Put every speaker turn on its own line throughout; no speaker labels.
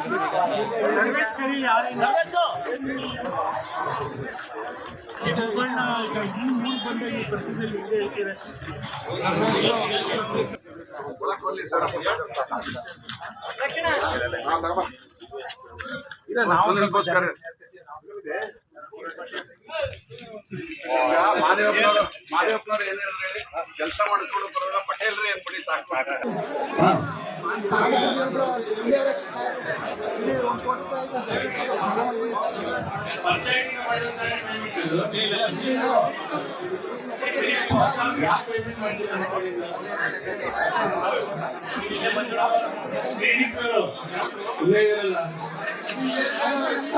ಸರ್ವೇಶ್ ಕರಿ ಯಾರೇನು
ಸರ್ವೇಸು
ಸುಬ್ಬಣ್ಣ ಈಗ ಈ ಮೂರು
ಮಾದೇವಪ್ಪನವರು ಮಾದೇವಪ್ಪನವರು ಏನ್ ಹೇಳಿದ್ರೆ ಕೆಲಸ ಮಾಡ್ಕೊಂಡು ಬರೋಲ್ಲ ಪಟೇಲ್ರಿ ಅನ್ಬಿಡಿ ಸಾಕು. ಸಾಕು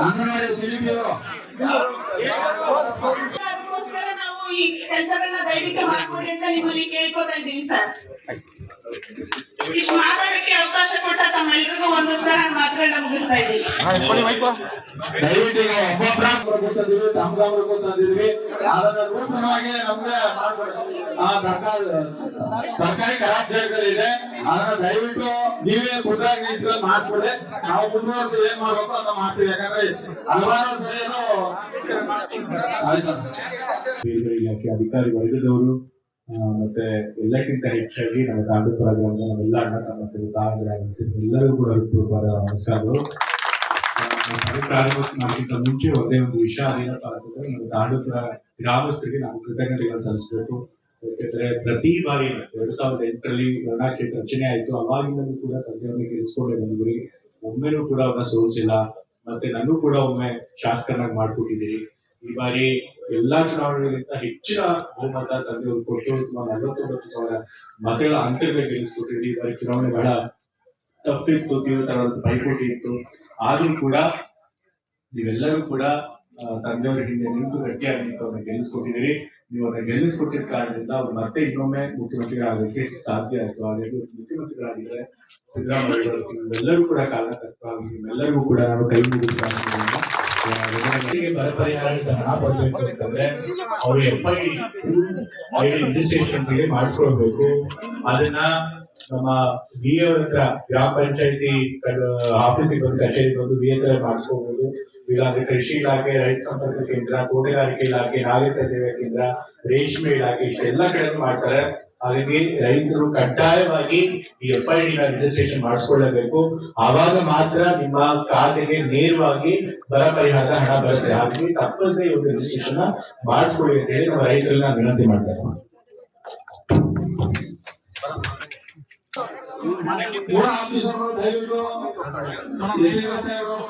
ಅಂಗನವಾಡಿ ಸಿಡಿಪಿಯವರು
ನಾವು ಈ ಕೆಲಸಗಳನ್ನ ದಯವಿಟ್ಟು ಮಾಡ್ಕೊಡಿ ಅಂತ ನಿಮ್ಮಲ್ಲಿ ಕೇಳ್ಕೊತಾ ಇದ್ದೀವಿ ಸರ್. ಇಷ್ಟು ಮಾತಾಡಕ್ಕೆ ಅವಕಾಶ ಕೊಟ್ಟ ತಮ್ಮೆಲ್ಲರಿಗೂ ಒಂದೊಂದ್ಸಲ ನಾನು ಮಾತುಗಳನ್ನ ಮುಗಿಸ್ತಾ ಇದ್ದೀನಿ.
ದಯವಿಟ್ಟು ಈಗ ಒಬ್ಬೊಬ್ಬರ ಗೊತ್ತಿದ್ವಿ ತಮ್ಗಾಮ್ರ ಗೊತ್ತಿದ್ವಿ ಅದನ್ನ ನೂತನವಾಗಿ ನಮ್ಗೆ ಆ ಸರ್ಕಾರ ಸರ್ಕಾರಿ ಕರಾಬ್ದಾರಿಗಳಿದೆ ಅದನ್ನ ದಯವಿಟ್ಟು ನೀವೇ ಖುದ್ದಾಗಿ ನಿಂತ್ಕೊಂಡು ಮಾಡಿಸ್ಬಿಡಿ ನಾವು ಮುಂದುವರೆದು ಏನ್ ಮಾಡ್ಬೇಕು ಅಂತ ಮಾಡ್ತೀವಿ. ಯಾಕಂದ್ರೆ ಹಲವಾರು ಸರಿ
ಇಲಾಖೆ ಅಧಿಕಾರಿ ವರ್ಗದವರು ಮತ್ತೆ ಎಲ್ಲಕ್ಕಿಂತ ಹೆಚ್ಚಾಗಿ ನಮ್ಮ ತಾಂಡೂಪುರ ಗ್ರಾಮದ ನಮ್ಮೆಲ್ಲ ಅಣ್ಣ ತಮ್ಮ ತಾಯಿ ಎಲ್ಲರಿಗೂ ಕೂಡ ಹೃತ್ಪೂರ್ವದ ನಮಸ್ಕಾರಗಳು ಆ, ನಮ್ಮ ಕಾರ್ಯ ಪ್ರಾರಂಭ ಮಾಡೋಕ್ಕಿಂತ ಮುಂಚೆ ಒಂದೇ ಒಂದು ವಿಷಯ ಏನಪ್ಪ ಅಂತಂದ್ರೆ ನಮ್ಮ ತಾಂಡಪುರ ಗ್ರಾಮಸ್ಥರಿಗೆ ನಾವು ಕೃತಜ್ಞತೆಗಳನ್ನು ಸಲ್ಲಿಸಬೇಕು. ಯಾಕೆಂದ್ರೆ ಪ್ರತಿ ಬಾರಿ ಎರಡ್ ಸಾವಿರದ ಎಂಟರಲ್ಲಿ ವರ್ಣಾ ರಚನೆ ಆಯ್ತು. ಅವಾಗಿಂದಲೂ ಕೂಡ ತಂದೆಯವ್ರನ್ನ ಗೆಲ್ಸ್ಕೊಂಡೆ ಬಂದ್ರಿ ಒಮ್ಮೆನೂ ಕೂಡ ಅವ್ರನ್ನ ಸೋಲಿಸಿಲ್ಲ. ಮತ್ತೆ ನನಗೂ ಕೂಡ ಒಮ್ಮೆ ಶಾಸಕನಾಗಿ ಮಾಡ್ಕೊಟ್ಟಿದ್ದೀರಿ ಈ ಬಾರಿ ಎಲ್ಲಾ ಚುನಾವಣೆಗಳಿಗಿಂತ ಹೆಚ್ಚಿನ ಬಹುಮತ ತಂದೆಯವರು ಕೊಟ್ಟು ಸುಮಾರು ನಲವತ್ತೊಂಬತ್ತು ಸಾವಿರ ಮತಗಳ ಅಂತರದಲ್ಲಿ ಗೆಲ್ಲಿಸ್ಕೊಟ್ಟಿದ್ರಿ. ಈ ಬಾರಿ ಚುನಾವಣೆ ಬಹಳ ಇತ್ತು ತೀವ್ರತರವಾದ ಪೈಪೋಟಿ ಇತ್ತು. ಆದ್ರೂ ಕೂಡ ನೀವೆಲ್ಲರೂ ಕೂಡ ತಂದೆಯವರ ಹಿಂದೆ ನಿಂತು ಗಟ್ಟಿಯಾಗಿ ಅವ್ರನ್ನ ಗೆಲ್ಲಿಸ್ಕೊಟ್ಟಿದ್ದೀರಿ. ನೀವು ಅವ್ರನ್ನ ಗೆಲ್ಲಿಸ್ಕೊಟ್ಟಿದ್ದ ಕಾರಣದಿಂದ ಅವ್ರು ಮತ್ತೆ ಇನ್ನೊಮ್ಮೆ ಮುಖ್ಯಮಂತ್ರಿಗಳಾಗಲಿಕ್ಕೆ ಸಾಧ್ಯ ಆಯ್ತು. ಹಾಗಾಗಿ ಮುಖ್ಯಮಂತ್ರಿಗಳಾಗಿದ್ರೆ ಸಿದ್ದರಾಮಯ್ಯ ಎಲ್ಲರೂ ಕೂಡ ಕಾರಣಕರ್ತರಾಗಿ ನಿಮ್ಮೆಲ್ಲರಿಗೂ ಕೂಡ ನಾನು ಕೈ ಮುಗಿದು ಪ್ರಾರ್ಥನೆಯನ್ನ ಜನರಿಗೆ ಬರ ಪರಿಹಾರದಿಂದ ಹಣ ಬರಬೇಕು ಅಂತಂದ್ರೆ ಅವರು ಎಫ್ ಐ ರಿಜಿಸ್ಟ್ರೇಷನ್ ಮಾಡಿಸ್ಕೊಳ್ಬೇಕು. ಅದನ್ನ ನಮ್ಮ ಬಿ ಹತ್ರ, ಗ್ರಾಮ ಪಂಚಾಯತಿ ಆಫೀಸಿಗೆ ಬಂದು ಕಚೇರಿ ಬಂದು ಬಿ ಹತ್ರ ಮಾಡಿಸ್ಕೋಬಹುದು ಇಲ್ಲಾಂದ್ರೆ ಕೃಷಿ ಇಲಾಖೆ, ರೈತ ಸಂಪರ್ಕ ಕೇಂದ್ರ, ತೋಟಗಾರಿಕೆ ಇಲಾಖೆ, ನಾಗರಿಕ ಸೇವಾ ಕೇಂದ್ರ, ರೇಷ್ಮೆ ಇಲಾಖೆ, ಇಷ್ಟೆಲ್ಲ ಕಡೆ ಮಾಡ್ತಾರೆ. ಹಾಗಾಗಿ ರೈತರು ಕಡ್ಡಾಯವಾಗಿ ಈ ಎಫ್ ಐ ಡಿ ರಿಜಿಸ್ಟ್ರೇಷನ್ ಮಾಡಿಸ್ಕೊಳ್ಳಬೇಕು. ಆವಾಗ ಮಾತ್ರ ನಿಮ್ಮ ಖಾತೆಗೆ ನೇರವಾಗಿ ಬರ ಪರಿಹಾರ ಹಣ ಬರುತ್ತೆ. ಹಾಗಾಗಿ ತಪ್ಪದೇ ಒಂದು ರಿಜಿಸ್ಟ್ರೇಷನ್ ಮಾಡಿಸ್ಕೊಳ್ಳಿ ಅಂತ ಹೇಳಿ ನಮ್ಮ ರೈತರನ್ನ ನಾನು ವಿನಂತಿ ಮಾಡ್ತಾರೆ
ಊರ ಆಫೀಸರು ದಯವಿಟ್ಟು ಎಲ್ಲಿ ವ್ಯವಸ್ಥೆ ಇರೋರು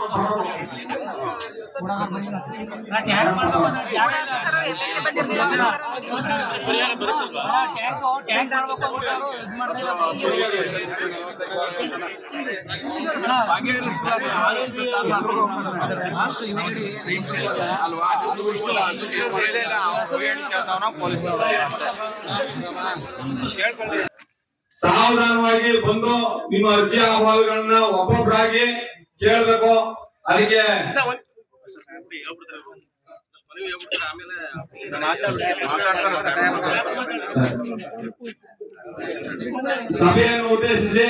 ಸಾವಧಾನವಾಗಿ ಬಂದು ನಿಮ್ಮ ಅರ್ಜಿ ಅಹವಾಲುಗಳನ್ನ ಒಬ್ಬೊಬ್ಬರಾಗಿ ಕೇಳಬೇಕು. ಅದಕ್ಕೆ ಸಭೆಯನ್ನು ಉದ್ದೇಶಿಸಿ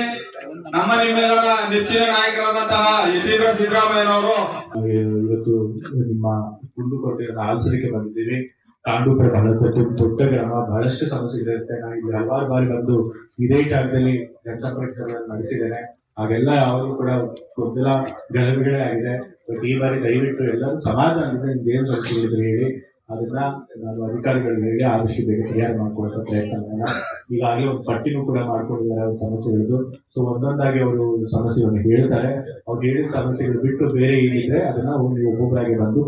ನಮ್ಮ ನಿಮ್ಮೆಲ್ಲರ ನೆಚ್ಚಿನ ನಾಯಕರಾದಂತಹ ಯತೀಂದ್ರ ಸಿದ್ದರಾಮಯ್ಯನವರು
ಇವತ್ತು ನಿಮ್ಮ ಕುಂದುಕೊರತೆ ಆಲಿಸಲಿಕ್ಕೆ ಬಂದಿದ್ದೀವಿ. ತಾಂಡೂಪುರ ಬಹಳ ದೊಡ್ಡ ಗ್ರಾಮ, ಬಹಳಷ್ಟು ಸಮಸ್ಯೆಗಳಿರುತ್ತೆ ನಾನು ಇಲ್ಲಿ ಹಲವಾರು ಬಾರಿ ಬಂದು ಇದೇ ಜಾಗದಲ್ಲಿ ಜನಸಂಪರ್ಕ ನಡೆಸಿದ್ದೇನೆ. ಹಾಗೆಲ್ಲ ಯಾವಾಗಲೂ ಕೂಡ ಗೊಂದಲ, ಗಲಭೆಗಳೇ ಆಗಿದೆ. ಬಟ್ ಈ ಬಾರಿ ದಯವಿಟ್ಟು ಎಲ್ಲರೂ ಸಮಾಧಾನದಿಂದ ಏನು ಇದ್ರೆ ಹೇಳಿ. ಅದನ್ನ ನಾನು ಅಧಿಕಾರಿಗಳಿಗೆ ಹೇಳಿ ಆದಷ್ಟು ಬೇಗ ಪರಿಹಾರ ಮಾಡ್ಕೊಳಕ ಪ್ರಯತ್ನ ಈಗಾಗಲೇ ಒಂದು ಪಟ್ಟಿನೂ ಕೂಡ ಮಾಡ್ಕೊಂಡಿದ್ದಾರೆ ಅವ್ರ ಸಮಸ್ಯೆಗಳದ್ದು ಸೊ ಒಂದೊಂದಾಗಿ ಅವರು ಸಮಸ್ಯೆಗಳನ್ನು ಹೇಳ್ತಾರೆ. ಅವ್ರು ಹೇಳಿದ ಸಮಸ್ಯೆಗಳು ಬಿಟ್ಟು ಬೇರೆ ಏನಿದ್ರೆ ಅದನ್ನ ನೀವು ಒಬ್ಬೊಬ್ಬರಾಗಿ ಬಂದು